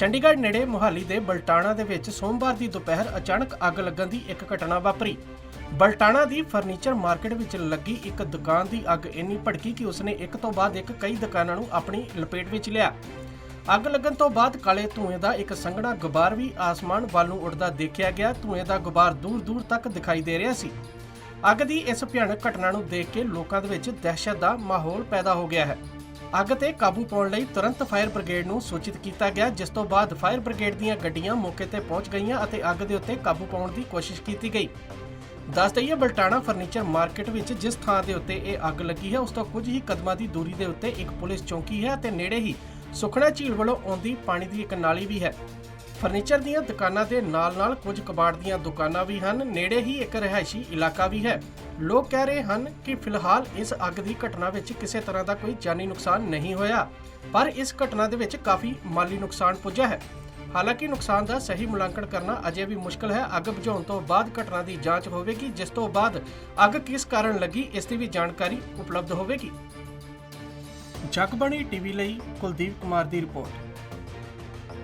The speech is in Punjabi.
ਚੰਡੀਗੜ੍ਹ ਨੇੜੇ ਮੁਹਾਲੀ ਦੇ ਬਲਟਾਣਾ ਦੇ ਵਿੱਚ ਸੋਮਵਾਰ ਦੀ ਦੁਪਹਿਰ ਅਚਾਨਕ ਅੱਗ ਲੱਗਣ ਦੀ ਇੱਕ ਘਟਨਾ ਵਾਪਰੀ। ਬਲਟਾਣਾ ਦੀ ਫਰਨੀਚਰ ਮਾਰਕੀਟ ਵਿੱਚ ਲੱਗੀ ਇੱਕ ਦੁਕਾਨ ਦੀ ਅੱਗ ਇੰਨੀ ਭੜਕੀ ਕਿ ਉਸਨੇ ਇੱਕ ਤੋਂ ਬਾਅਦ ਇੱਕ ਕਈ ਦੁਕਾਨਾਂ ਨੂੰ ਆਪਣੀ ਲਪੇਟ ਵਿੱਚ ਲਿਆ। ਅੱਗ ਲੱਗਣ ਤੋਂ ਬਾਅਦ ਕਾਲੇ ਧੂਏ ਦਾ ਇੱਕ ਸੰਘਣਾ ਗੁਬਾਰ ਵੀ ਆਸਮਾਨ ਵੱਲ ਨੂੰ ਉੱਡਦਾ ਦੇਖਿਆ ਗਿਆ। ਧੂਏ ਦਾ ਗੁਬਾਰ ਦੂਰ-ਦੂਰ ਤੱਕ ਦਿਖਾਈ ਦੇ ਰਿਹਾ ਸੀ। ਅੱਗ ਦੀ ਇਸ ਭਿਆਨਕ ਘਟਨਾ ਨੂੰ ਦੇਖ ਕੇ ਲੋਕਾਂ ਦੇ ਵਿੱਚ ਦਹਿਸ਼ਤ ਦਾ ਮਾਹੌਲ ਪੈਦਾ ਹੋ ਗਿਆ ਹੈ। ਅੱਗ ਤੇ ਕਾਬੂ ਪਾਉਣ ਲਈ ਤੁਰੰਤ ਫਾਇਰ ਬ੍ਰਿਗੇਡ ਨੂੰ ਸੂਚਿਤ ਕੀਤਾ ਗਿਆ, ਜਿਸ ਤੋਂ ਬਾਅਦ ਫਾਇਰ ਬ੍ਰਿਗੇਡ ਦੀਆਂ ਗੱਡੀਆਂ ਮੌਕੇ ਤੇ ਪਹੁੰਚ ਗਈਆਂ ਅਤੇ ਅੱਗ ਦੇ ਉੱਤੇ ਕਾਬੂ ਪਾਉਣ ਦੀ ਕੋਸ਼ਿਸ਼ ਕੀਤੀ ਗਈ। ਦੱਸ ਦਈਏ, ਬਲਟਾਣਾ ਫਰਨੀਚਰ ਮਾਰਕੀਟ ਵਿੱਚ ਜਿਸ ਥਾਂ ਦੇ ਉੱਤੇ ਇਹ ਅੱਗ ਲੱਗੀ ਹੈ, ਉਸ ਤੋਂ ਕੁਝ ਹੀ ਕਦਮਾਂ ਦੀ ਦੂਰੀ ਦੇ ਉੱਤੇ ਇੱਕ ਪੁਲਿਸ ਚੌਕੀ ਹੈ ਅਤੇ ਨੇੜੇ ਹੀ ਸੁਖਣਾ ਝੀਲ ਵੱਲੋਂ ਆਉਂਦੀ ਪਾਣੀ ਦੀ ਇੱਕ ਨਾਲੀ ਵੀ ਹੈ। ਫਰਨੀਚਰ ਦੀਆਂ ਦੁਕਾਨਾਂ ਦੇ ਨਾਲ-ਨਾਲ ਕੁਝ ਕਬਾੜ ਦੀਆਂ ਦੁਕਾਨਾਂ ਵੀ ਹਨ, ਨੇੜੇ ਹੀ ਇੱਕ ਰਿਹਾਇਸ਼ੀ ਇਲਾਕਾ ਵੀ ਹੈ। ਲੋਕ ਕਹਿ ਰਹੇ ਹਨ ਕਿ ਫਿਲਹਾਲ ਇਸ ਅੱਗ ਦੀ ਘਟਨਾ ਵਿੱਚ ਕਿਸੇ ਤਰ੍ਹਾਂ ਦਾ ਕੋਈ ਜਾਨੀ ਨੁਕਸਾਨ ਨਹੀਂ ਹੋਇਆ, ਪਰ ਇਸ ਘਟਨਾ ਦੇ ਵਿੱਚ ਕਾਫੀ ਮਾਲੀ ਨੁਕਸਾਨ ਪੁੱਜਾ ਹੈ। ਹਾਲਾਂਕਿ ਨੁਕਸਾਨ ਦਾ ਸਹੀ ਮੁਲਾਂਕਣ ਕਰਨਾ ਅਜੇ ਵੀ ਮੁਸ਼ਕਲ ਹੈ। ਅੱਗ ਬੁਝਾਉਣ ਤੋਂ ਬਾਅਦ ਘਟਨਾ ਦੀ ਜਾਂਚ ਹੋਵੇਗੀ, ਜਿਸ ਤੋਂ ਬਾਅਦ ਅੱਗ ਕਿਸ ਕਾਰਨ ਲੱਗੀ, ਇਸ ਦੀ ਵੀ ਜਾਣਕਾਰੀ ਉਪਲਬਧ ਹੋਵੇਗੀ। ਜਗਬਾਣੀ ਟੀਵੀ ਲਈ ਕੁਲਦੀਪ ਕੁਮਾਰ ਦੀ ਰਿਪੋਰਟ।